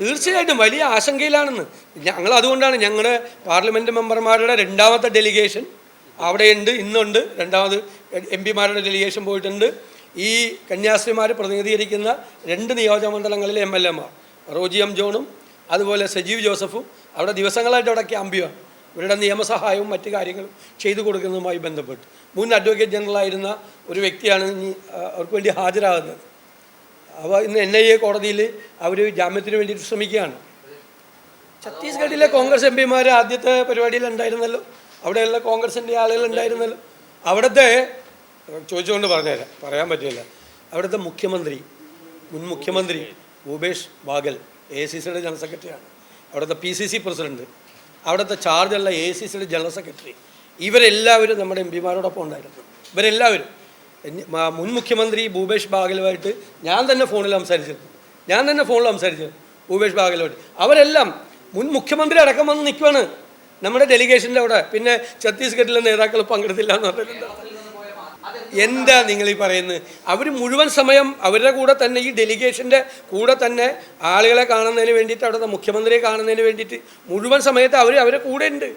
തീർച്ചയായിട്ടും വലിയ ആശങ്കയിലാണെന്ന്. ഞങ്ങൾ അതുകൊണ്ടാണ് ഞങ്ങളുടെ പാർലമെന്റ് മെമ്പർമാരുടെ രണ്ടാമത്തെ ഡെലിഗേഷൻ. അവിടെയുണ്ട് ഇന്നുണ്ട് രണ്ടാമത് എം പിമാരുടെ ഡെലിഗേഷൻ പോയിട്ടുണ്ട്. ഈ കന്യാസ്ത്രീമാർ പ്രതിനിധീകരിക്കുന്ന രണ്ട് നിയോജകമണ്ഡലങ്ങളിലെ എം എൽ എമാർ റോജി എം ജോണും അതുപോലെ സജീവ് ജോസഫും. അവിടെ ദിവസങ്ങളായിട്ട് അവിടെ ക്യാമ്പിയാണ് ഇവരുടെ നിയമസഹായവും മറ്റു കാര്യങ്ങളും ചെയ്തു കൊടുക്കുന്നതുമായി ബന്ധപ്പെട്ട്. മുൻ അഡ്വക്കേറ്റ് ജനറലായിരുന്ന ഒരു വ്യക്തിയാണ് ഇനി അവർക്ക് വേണ്ടി ഹാജരാകുന്നത്. അവ ഇന്ന് എൻ ഐ എ കോടതിയിൽ അവർ ജാമ്യത്തിന് വേണ്ടിയിട്ട് ശ്രമിക്കുകയാണ്. ഛത്തീസ്ഗഡിലെ കോൺഗ്രസ് എം പിമാർ ആദ്യത്തെ പരിപാടിയിൽ ഉണ്ടായിരുന്നല്ലോ. അവിടെയുള്ള കോൺഗ്രസിന്റെ ആളുകൾ ഉണ്ടായിരുന്നല്ലോ. അവിടുത്തെ ചോദിച്ചുകൊണ്ട് പറഞ്ഞുതരാം പറയാൻ പറ്റില്ല. അവിടുത്തെ മുഖ്യമന്ത്രി മുൻ മുഖ്യമന്ത്രി ഭൂപേഷ് ബാഗൽ എ സി സിയുടെ ജനറൽ സെക്രട്ടറിയാണ്. അവിടുത്തെ പി സി സി പ്രസിഡന്റ് അവിടുത്തെ ചാർജുള്ള എ സി സിയുടെ ജനറൽ സെക്രട്ടറി. ഇവരെല്ലാവരും നമ്മുടെ എം പിമാരോടൊപ്പം ഉണ്ടായിരുന്നു. ഇവരെല്ലാവരും. മുൻ മുഖ്യമന്ത്രി ഭൂപേഷ് ബാഗലുമായിട്ട് ഞാൻ തന്നെ ഫോണിൽ സംസാരിച്ചിരുന്നു. ഞാൻ തന്നെ ഫോണിൽ സംസാരിച്ചു ഭൂപേഷ് ബാഗലുമായിട്ട്. അവരെല്ലാം മുൻ മുഖ്യമന്ത്രി അടക്കം വന്ന് നിൽക്കുവാണ്. നമ്മുടെ ഡെലിഗേഷന്റെ അവിടെ. പിന്നെ ഛത്തീസ്ഗഡിലെ നേതാക്കൾ പങ്കെടുത്തില്ല എന്ന് പറഞ്ഞിട്ടുണ്ട് എന്താ? നിങ്ങൾ ഈ പറയുന്നത്? അവർ മുഴുവൻ സമയം അവരുടെ കൂടെ തന്നെ ഈ ഡെലിഗേഷന്റെ കൂടെ തന്നെ ആളുകളെ കാണുന്നതിന് വേണ്ടിയിട്ട് അവിടുത്തെ മുഖ്യമന്ത്രിയെ കാണുന്നതിന് വേണ്ടിയിട്ട് മുഴുവൻ സമയത്ത് അവർ അവരെ കൂടെ ഉണ്ട്.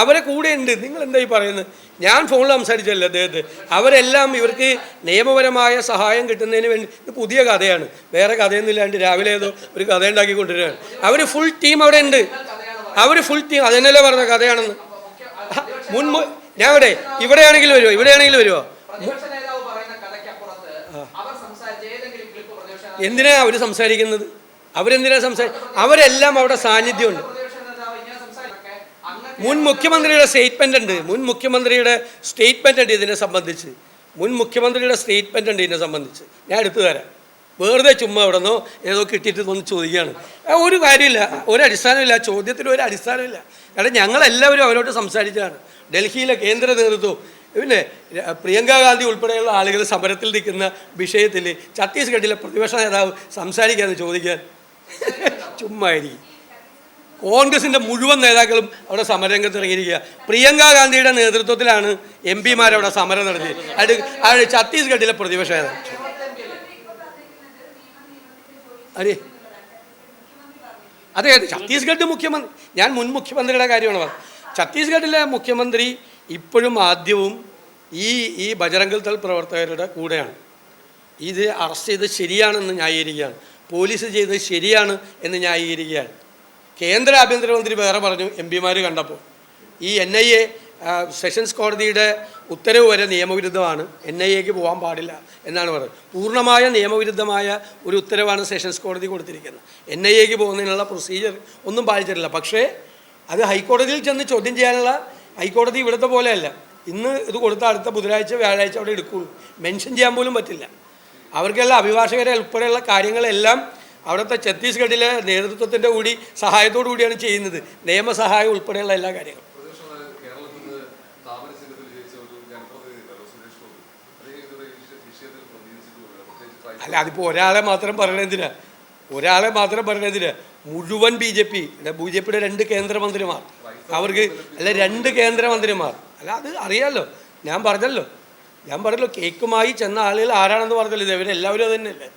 അവരെ കൂടെ ഉണ്ട്. നിങ്ങൾ എന്താ ഈ പറയുന്നത്? ഞാൻ ഫോണിൽ സംസാരിച്ചല്ലോ അദ്ദേഹത്തെ അവരെല്ലാം ഇവർക്ക് നിയമപരമായ സഹായം കിട്ടുന്നതിന് വേണ്ടി ഇത് പുതിയ കഥയാണ്. വേറെ കഥയൊന്നും ഇല്ലാണ്ട് രാവിലെ ഏതോ ഒരു കഥ ഉണ്ടാക്കി കൊണ്ടുവരികയാണ്. അവർ ഫുൾ ടീം അവിടെ ഉണ്ട്. അവർ ഫുൾ ടീം അതെന്നല്ലേ പറഞ്ഞ കഥയാണെന്ന്. മുൻ ഞാൻ ഇവിടെ ഇവിടെയാണെങ്കിൽ വരുമോ ഇവിടെയാണെങ്കിൽ വരുമോ എന്തിനാ അവർ സംസാരിക്കുന്നത്? അവരെന്തിനാ സംസാരി? അവരെല്ലാം അവിടെ സാന്നിധ്യമുണ്ട്. മുൻ മുഖ്യമന്ത്രിയുടെ സ്റ്റേറ്റ്മെന്റ് ഉണ്ട്. മുൻ മുഖ്യമന്ത്രിയുടെ സ്റ്റേറ്റ്മെന്റ് ഉണ്ട് ഇതിനെ സംബന്ധിച്ച്. മുൻ മുഖ്യമന്ത്രിയുടെ സ്റ്റേറ്റ്മെന്റ് ഉണ്ട് ഇതിനെ സംബന്ധിച്ച്. ഞാൻ എടുത്തു തരാം. വെറുതെ ചുമ്മാ അവിടെ നിന്നോ ഏതോ കിട്ടിയിട്ട് ഒന്ന് ചോദിക്കുകയാണ്. ഒരു കാര്യമില്ല. ഒരു അടിസ്ഥാനമില്ല. ചോദ്യത്തിന് ഒരു അടിസ്ഥാനമില്ല. കാരണം ഞങ്ങളെല്ലാവരും അവരോട് സംസാരിച്ചതാണ്. ഡൽഹിയിലെ കേന്ദ്ര നേതൃത്വം പിന്നെ പ്രിയങ്കാ ഗാന്ധി ഉൾപ്പെടെയുള്ള ആളുകൾ സമരത്തിൽ നിൽക്കുന്ന വിഷയത്തിൽ ഛത്തീസ്ഗഡിലെ പ്രതിപക്ഷ നേതാവ് സംസാരിക്കാമെന്ന് ചോദിക്കാൻ. ചുമ്മായിരിക്കും. കോൺഗ്രസിന്റെ മുഴുവൻ നേതാക്കളും അവിടെ സമരരംഗത്ത് ഇറങ്ങിയിരിക്കുക. പ്രിയങ്ക ഗാന്ധിയുടെ നേതൃത്വത്തിലാണ് എം പിമാരവിടെ സമരം നടത്തിയത്. അത് ഛത്തീസ്ഗഡിലെ പ്രതിപക്ഷ നേതാവ്. അരെ അതെ ഛത്തീസ്ഗഡ് മുഖ്യമന്ത്രി ഞാൻ മുൻ മുഖ്യമന്ത്രിയുടെ കാര്യമാണ് പറഞ്ഞത്. ഛത്തീസ്ഗഡിലെ മുഖ്യമന്ത്രി ഇപ്പോഴും ആദ്യവും ഈ ഈ ബജറംഗൽ ദൾ പ്രവർത്തകരുടെ കൂടെയാണ്. ഇത് അറസ്റ്റ് ചെയ്ത് ശരിയാണെന്ന് ന്യായീകരിക്കുകയാണ്. പോലീസ് ചെയ്തത് ശരിയാണ് എന്ന് ന്യായീകരിക്കുകയാണ്. കേന്ദ്ര ആഭ്യന്തരമന്ത്രി വേറെ പറഞ്ഞു എം പിമാർ കണ്ടപ്പോൾ. ഈ എൻ ഐ എ സെഷൻസ് കോടതിയുടെ ഉത്തരവ് വരെ നിയമവിരുദ്ധമാണ്. എൻ ഐ എക്ക് പോകാൻ പാടില്ല എന്നാണ് പറയുന്നത്. പൂർണമായ നിയമവിരുദ്ധമായ ഒരു ഉത്തരവാണ് സെഷൻസ് കോടതി കൊടുത്തിരിക്കുന്നത്. എൻ ഐ എക്ക് പോകുന്നതിനുള്ള പ്രൊസീജിയർ ഒന്നും പാലിച്ചിട്ടില്ല. പക്ഷേ അത് ഹൈക്കോടതിയിൽ ചെന്ന് ചോദ്യം ചെയ്യാനുള്ള ഹൈക്കോടതി ഇവിടുത്തെ പോലെയല്ല. ഇന്ന് ഇത് കൊടുത്ത അടുത്ത ബുധനാഴ്ച വ്യാഴാഴ്ച അവിടെ എടുക്കുള്ളൂ. മെൻഷൻ ചെയ്യാൻ പോലും പറ്റില്ല. അവർക്കെല്ലാം അഭിഭാഷകരെ ഉൾപ്പെടെയുള്ള കാര്യങ്ങളെല്ലാം അവിടുത്തെ ഛത്തീസ്ഗഡിലെ നേതൃത്വത്തിന്റെ കൂടി സഹായത്തോടു കൂടിയാണ് ചെയ്യുന്നത്. നിയമസഹായം ഉൾപ്പെടെയുള്ള എല്ലാ കാര്യങ്ങളും പ്രതിപക്ഷം അതായത് കേരളത്തിൽ നിന്ന് താമര ചിഹ്നത്തിൽ ജയിച്ച ഒരു ജനപ്രതിനിധി ഉണ്ടല്ലോ സുരേഷ് ഗോപി അദ്ദേഹം ഇതുവരെ ഈ വിഷയ- വിഷയത്തിൽ പ്രതികരിച്ചിട്ടുമില്ല പ്രത്യേകിച്ച് ക്രൈസ്തവ അല്ല അതിപ്പോൾ ഒരാളെ മാത്രം പറയണതിനാ ഒരാളെ മാത്രം പറയണതിനാ മുഴുവൻ B J P B J പിയുടെ രണ്ട് കേന്ദ്രമന്ത്രിമാർ. അവർക്ക് അല്ല രണ്ട് കേന്ദ്രമന്ത്രിമാർ. അല്ല അത് അറിയാമല്ലോ ഞാൻ പറഞ്ഞല്ലോ. ഞാൻ പറഞ്ഞല്ലോ കേക്കുമായി ചെന്ന ആളുകൾ ആരാണെന്ന് പറഞ്ഞല്ലോ. ഇത് ഇവരെല്ലാവരും അത് തന്നെയല്ലേ?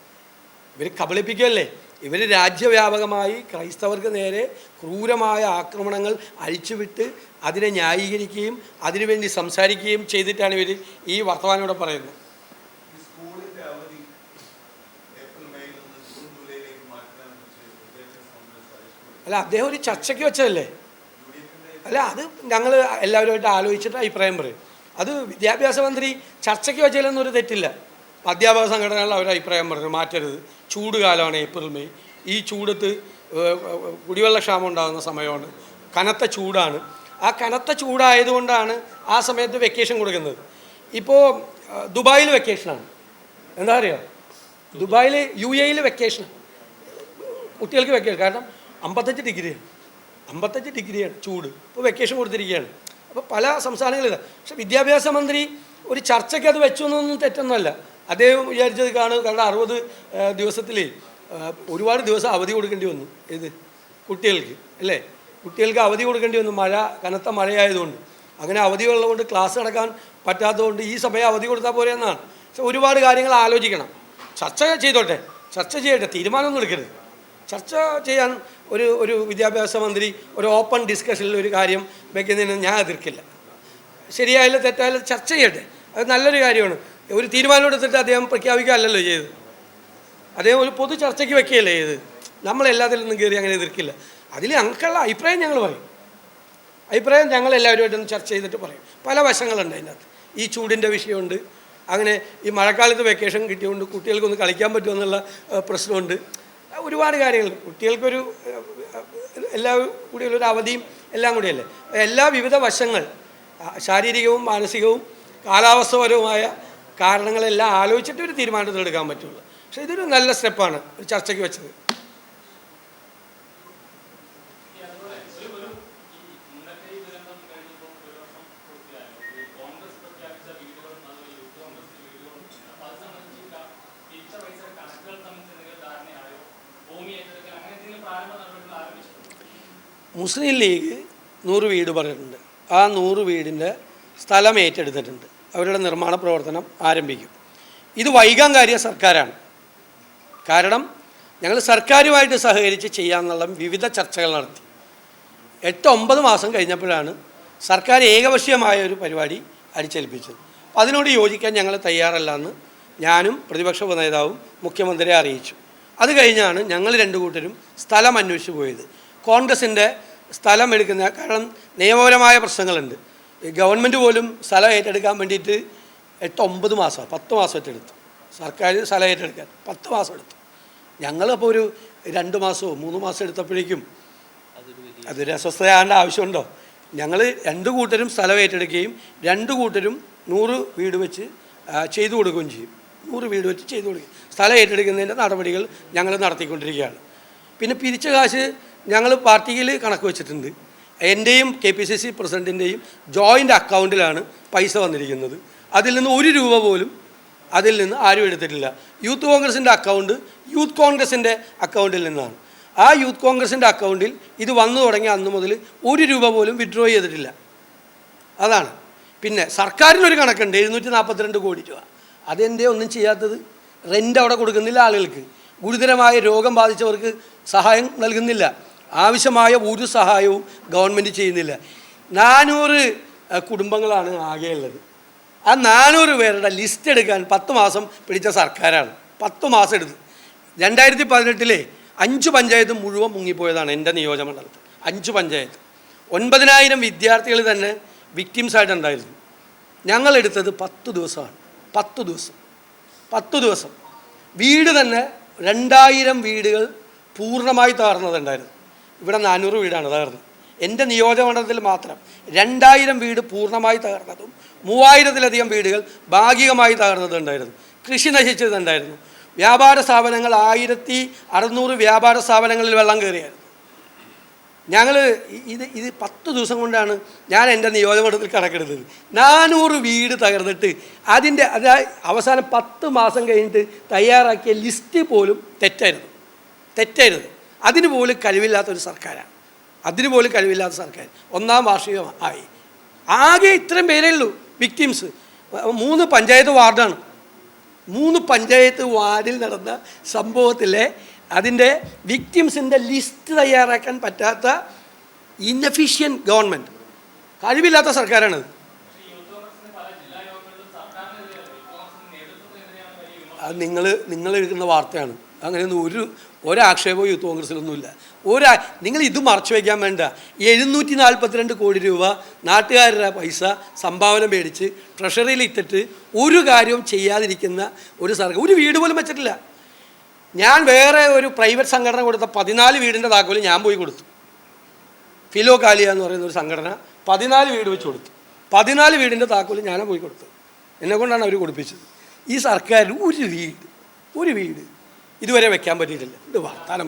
ഇവർ കബളിപ്പിക്കുകയല്ലേ? ഇവർ രാജ്യവ്യാപകമായി ക്രൈസ്തവർക്ക് നേരെ ക്രൂരമായ ആക്രമണങ്ങൾ അഴിച്ചുവിട്ട് അതിനെ ന്യായീകരിക്കുകയും അതിനുവേണ്ടി സംസാരിക്കുകയും ചെയ്തിട്ടാണ് ഇവർ ഈ വർത്തമാനം ഇവിടെ പറയുന്നത് ഈ സ്കൂളിന്റെ അവധി ഏപ്രിൽ മെയിൽ നിന്ന് ജൂൺ ജൂലൈയിലേക്ക് മാറ്റാൻ വിദ്യാഭ്യാസ മന്ത്രി സജഷൻ കൊടുത്തു അല്ല അദ്ദേഹം ഒരു ചർച്ചയ്ക്ക് വെച്ചതല്ലേ? അല്ല അത് ഞങ്ങൾ എല്ലാവരുമായിട്ട് ആലോചിച്ചിട്ട് അഭിപ്രായം പറയും. അത് വിദ്യാഭ്യാസ മന്ത്രി ചർച്ചയ്ക്ക് വെച്ചാലൊന്നും ഒരു തെറ്റില്ല. അധ്യാപക സംഘടനകൾ അവർ അഭിപ്രായം പറഞ്ഞു മാറ്റരുത്. ചൂട് കാലമാണ് ഏപ്രിൽ മെയ്. ഈ ചൂടത്ത് കുടിവെള്ളക്ഷാമം ഉണ്ടാകുന്ന സമയമാണ്. കനത്ത ചൂടാണ്. ആ കനത്ത ചൂടായതുകൊണ്ടാണ് ആ സമയത്ത് വെക്കേഷൻ കൊടുക്കുന്നത്. ഇപ്പോൾ ദുബായിൽ വെക്കേഷനാണ് എന്താ പറയുക ദുബായിൽ യു എയിൽ വെക്കേഷനാണ് കുട്ടികൾക്ക് വെക്കേഷൻ കാരണം അമ്പത്തഞ്ച് ഡിഗ്രിയാണ്. അമ്പത്തഞ്ച് ഡിഗ്രിയാണ് ചൂട്. ഇപ്പോൾ വെക്കേഷൻ കൊടുത്തിരിക്കുകയാണ്. അപ്പോൾ പല സംസ്ഥാനങ്ങളിലാണ് പക്ഷേ വിദ്യാഭ്യാസ മന്ത്രി ഒരു ചർച്ചയ്ക്ക് അത് വെച്ചു എന്നൊന്നും തെറ്റൊന്നുമല്ല അദ്ദേഹം വിചാരിച്ചത് കാണും. കാരണം അറുപത് ദിവസത്തിൽ ഒരുപാട് ദിവസം അവധി കൊടുക്കേണ്ടി വന്നു. ഇത് കുട്ടികൾക്ക്. അല്ലേ? കുട്ടികൾക്ക് അവധി കൊടുക്കേണ്ടി വന്നു. മഴ കനത്ത മഴയായതുകൊണ്ട്. അങ്ങനെ അവധി ഉള്ളതുകൊണ്ട് ക്ലാസ് നടക്കാൻ പറ്റാത്തതുകൊണ്ട് ഈ സമയം അവധി കൊടുത്താൽ പോരെ എന്നാണ്. പക്ഷെ ഒരുപാട് കാര്യങ്ങൾ ആലോചിക്കണം. ചർച്ച ചെയ്തോട്ടെ. ചർച്ച ചെയ്യട്ടെ. തീരുമാനമൊന്നും എടുക്കരുത്. ചർച്ച ചെയ്യാൻ ഒരു ഒരു വിദ്യാഭ്യാസ മന്ത്രി ഒരു ഓപ്പൺ ഡിസ്കഷനിൽ ഒരു കാര്യം വയ്ക്കുന്നതിന് ഞാൻ എതിർക്കില്ല. ശരിയായാലും തെറ്റായാലും ചർച്ച ചെയ്യട്ടെ. അത് നല്ലൊരു കാര്യമാണ്. ഒരു തീരുമാനം എടുത്തിട്ട് അദ്ദേഹം പ്രഖ്യാപിക്കുകയല്ലല്ലോ ചെയ്തത്. അദ്ദേഹം ഒരു പൊതു ചർച്ചയ്ക്ക് വെക്കുകയല്ലേ ചെയ്ത് നമ്മളെല്ലാത്തിലും നിന്നും കയറി അങ്ങനെ എതിർക്കില്ല. അതിൽ ഞങ്ങൾക്കുള്ള അഭിപ്രായം ഞങ്ങൾ പറയും. അഭിപ്രായം ഞങ്ങൾ എല്ലാവരുമായിട്ടൊന്ന് ചർച്ച ചെയ്തിട്ട് പറയും. പല വശങ്ങളുണ്ട് അതിനകത്ത്. ഈ ചൂടിന്റെ വിഷയമുണ്ട്. അങ്ങനെ ഈ മഴക്കാലത്ത് വെക്കേഷൻ കിട്ടിയതുകൊണ്ട് കുട്ടികൾക്കൊന്ന് കളിക്കാൻ പറ്റുമെന്നുള്ള പ്രശ്നമുണ്ട്. ഒരുപാട് കാര്യങ്ങൾ. കുട്ടികൾക്കൊരു എല്ലാ കൂടിയുള്ള ഒരു അവധിയും എല്ലാം കൂടിയല്ലേ? എല്ലാ വിവിധ വശങ്ങൾ ശാരീരികവും മാനസികവും കാലാവസ്ഥപരവുമായ കാരണങ്ങളെല്ലാം ആലോചിച്ചിട്ട് ഒരു തീരുമാനത്തിൽ എടുക്കാൻ പറ്റുള്ളൂ. പക്ഷേ ഇതൊരു നല്ല സ്റ്റെപ്പാണ് ഒരു ചർച്ചയ്ക്ക് വെച്ചത്. മുസ്ലിം ലീഗ് നൂറ് വീട് പറഞ്ഞിട്ടുണ്ട്. ആ നൂറ് വീടിന്റെ സ്ഥലം ഏറ്റെടുത്തിട്ടുണ്ട്. അവരുടെ നിർമ്മാണ പ്രവർത്തനം ആരംഭിക്കും. ഇത് വൈകാൻ കാര്യം സർക്കാരാണ്. കാരണം ഞങ്ങൾ സർക്കാരുമായിട്ട് സഹകരിച്ച് ചെയ്യാമെന്നുള്ള വിവിധ ചർച്ചകൾ നടത്തി. എട്ട് ഒമ്പത് മാസം കഴിഞ്ഞപ്പോഴാണ് സർക്കാർ ഏകപക്ഷീയമായ ഒരു പരിപാടി അടിച്ചേൽപ്പിച്ചത്. അപ്പോൾ അതിനോട് യോജിക്കാൻ ഞങ്ങൾ തയ്യാറല്ല എന്ന് ഞാനും പ്രതിപക്ഷ നേതാവും മുഖ്യമന്ത്രിയെ അറിയിച്ചു. അത് കഴിഞ്ഞാണ് ഞങ്ങൾ രണ്ടു കൂട്ടരും സ്ഥലം അന്വേഷിച്ച് പോയത്. കോൺഗ്രസിന്റെ സ്ഥലം എടുക്കുന്ന കാരണം നിയമപരമായ പ്രശ്നങ്ങളുണ്ട്. ഗവൺമെന്റ് പോലും സ്ഥലം ഏറ്റെടുക്കാൻ വേണ്ടിയിട്ട് എട്ട് ഒമ്പത് മാസമാണ് പത്ത് മാസം ഏറ്റെടുത്തു. സർക്കാർ സ്ഥലം ഏറ്റെടുക്കാൻ പത്ത് മാസം എടുത്തു. ഞങ്ങളപ്പോൾ ഒരു രണ്ട് മാസമോ മൂന്ന് മാസം എടുത്തപ്പോഴേക്കും അതൊരു അസ്വസ്ഥയാകേണ്ട ആവശ്യമുണ്ടോ? ഞങ്ങൾ രണ്ട് കൂട്ടരും സ്ഥലം ഏറ്റെടുക്കുകയും രണ്ട് കൂട്ടരും നൂറ് വീട് വെച്ച് ചെയ്തു കൊടുക്കുകയും ചെയ്യും. നൂറ് വീട് വെച്ച് ചെയ്തു കൊടുക്കും സ്ഥലം ഏറ്റെടുക്കുന്നതിന്റെ നടപടികൾ ഞങ്ങൾ നടത്തിക്കൊണ്ടിരിക്കുകയാണ്. പിന്നെ പിരിച്ച കാശ് ഞങ്ങൾ പാർട്ടിയിൽ കണക്ക് വെച്ചിട്ടുണ്ട്. എന്റെയും കെ പി സി സി പ്രസിഡന്റിന്റെയും ജോയിന്റ് അക്കൗണ്ടിലാണ് പൈസ വന്നിരിക്കുന്നത്. അതിൽ നിന്ന് ഒരു രൂപ പോലും അതിൽ നിന്ന് ആരും എടുത്തിട്ടില്ല. യൂത്ത് കോൺഗ്രസിന്റെ അക്കൗണ്ട് യൂത്ത് കോൺഗ്രസിന്റെ അക്കൗണ്ടിൽ നിന്നാണ്. ആ യൂത്ത് കോൺഗ്രസിന്റെ അക്കൗണ്ടിൽ ഇത് വന്നു തുടങ്ങിയ അന്ന് മുതൽ ഒരു രൂപ പോലും വിഡ്രോ ചെയ്തിട്ടില്ല. അതാണ്. പിന്നെ സർക്കാരിനൊരു കണക്കുണ്ട് എഴുന്നൂറ്റി നാൽപ്പത്തിരണ്ട് കോടി രൂപ. അതെന്തേ ഒന്നും ചെയ്യാത്തത്? റെന്റ് അവിടെ കൊടുക്കുന്നില്ല ആളുകൾക്ക്. ഗുരുതരമായ രോഗം ബാധിച്ചവർക്ക് സഹായം നൽകുന്നില്ല. ആവശ്യമായ ഒരു സഹായവും ഗവൺമെന്റ് ചെയ്യുന്നില്ല. നാനൂറ് കുടുംബങ്ങളാണ് ആകെയുള്ളത് ആ നാനൂറ് പേരുടെ ലിസ്റ്റ് എടുക്കാൻ പത്ത് മാസം പിടിച്ച സർക്കാരാണ്. പത്ത് മാസം എടുത്ത്. രണ്ടായിരത്തി പതിനെട്ടിലെ അഞ്ച് പഞ്ചായത്ത് മുഴുവൻ മുങ്ങിപ്പോയതാണ് എന്റെ നിയോജകമണ്ഡലത്തിൽ. അഞ്ച് പഞ്ചായത്ത്. ഒൻപതിനായിരം വിദ്യാർത്ഥികൾ തന്നെ വിക്ടിംസായിട്ടുണ്ടായിരുന്നു ഞങ്ങൾ എടുത്തത് പത്ത് ദിവസമാണ്. പത്ത് ദിവസം. പത്ത് ദിവസം. വീട് തന്നെ രണ്ടായിരം വീടുകൾ പൂർണമായി തകർന്നതുണ്ടായിരുന്നു. ഇവിടെ നാനൂറ് വീടാണ് തകർന്നത്. എന്റെ നിയോജകമണ്ഡലത്തിൽ മാത്രം രണ്ടായിരം വീട് പൂർണമായി തകർന്നതും മൂവായിരത്തിലധികം വീടുകൾ ഭാഗികമായി തകർന്നതുണ്ടായിരുന്നു. കൃഷി നശിച്ചതുണ്ടായിരുന്നു. വ്യാപാര സ്ഥാപനങ്ങൾ ആയിരത്തി അറുന്നൂറ് വ്യാപാര സ്ഥാപനങ്ങളിൽ വെള്ളം കയറിയായിരുന്നു. ഞങ്ങൾ ഇത് ഇത് പത്ത് ദിവസം കൊണ്ടാണ് ഞാൻ എന്റെ നിയോജകമണ്ഡലത്തിൽ കണക്കെടുത്തത്. നാനൂറ് വീട് തകർന്നിട്ട് അതിന്റെ അതായത് അവസാനം പത്ത് മാസം കഴിഞ്ഞിട്ട് തയ്യാറാക്കിയ ലിസ്റ്റ് പോലും തെറ്റായിരുന്നു. തെറ്റായിരുന്നു. അതിന് പോലും കഴിവില്ലാത്ത ഒരു സർക്കാരാണ്. അതിന് പോലും കഴിവില്ലാത്ത സർക്കാർ. ഒന്നാം വാർഷികം ആയി. ആകെ ഇത്രയും പേരേ ഉള്ളൂ വിക്ടിംസ് മൂന്ന് പഞ്ചായത്ത് വാർഡാണ്. മൂന്ന് പഞ്ചായത്ത് വാർഡിൽ നടന്ന സംഭവത്തിലെ അതിന്റെ വിക്ടിംസിന്റെ ലിസ്റ്റ് തയ്യാറാക്കാൻ പറ്റാത്ത ഇന്നഫിഷ്യൻ ഗവൺമെന്റ് കഴിവില്ലാത്ത സർക്കാരാണത് അത്. നിങ്ങൾ നിങ്ങൾ എഴുതുന്ന വാർത്തയാണ്. അങ്ങനെയൊന്നും ഒരു ഒരാക്ഷേപവും യൂത്ത് കോൺഗ്രസ്സിലൊന്നുമില്ല ഒരാ നിങ്ങൾ ഇത് മറച്ചു വയ്ക്കാൻ വേണ്ട. എഴുന്നൂറ്റി നാൽപ്പത്തിരണ്ട് കോടി രൂപ നാട്ടുകാരുടെ പൈസ സംഭാവന മേടിച്ച് ട്രഷറിയിൽ ഇട്ടിട്ട് ഒരു കാര്യവും ചെയ്യാതിരിക്കുന്ന ഒരു സർക്കാർ ഒരു വീട് പോലും വെച്ചിട്ടില്ല. ഞാൻ വേറെ ഒരു പ്രൈവറ്റ് സംഘടന കൊടുത്ത പതിനാല് വീടിന്റെ താക്കോൽ ഞാൻ പോയി കൊടുത്തു. ഫിലോ കാലിയ എന്ന് പറയുന്ന ഒരു സംഘടന പതിനാല് വീട് വെച്ച് കൊടുത്തു. പതിനാല് വീടിന്റെ താക്കോൽ ഞാനാണ് പോയി കൊടുത്തത്. എന്നെ കൊണ്ടാണ് അവർ കൊടുപ്പിച്ചത്. ഈ സർക്കാരിൽ ഒരു വീട് ഒരു വീട് ഇതുവരെ വെക്കാൻ പറ്റിയിട്ടില്ല. ഇത് വർത്താനം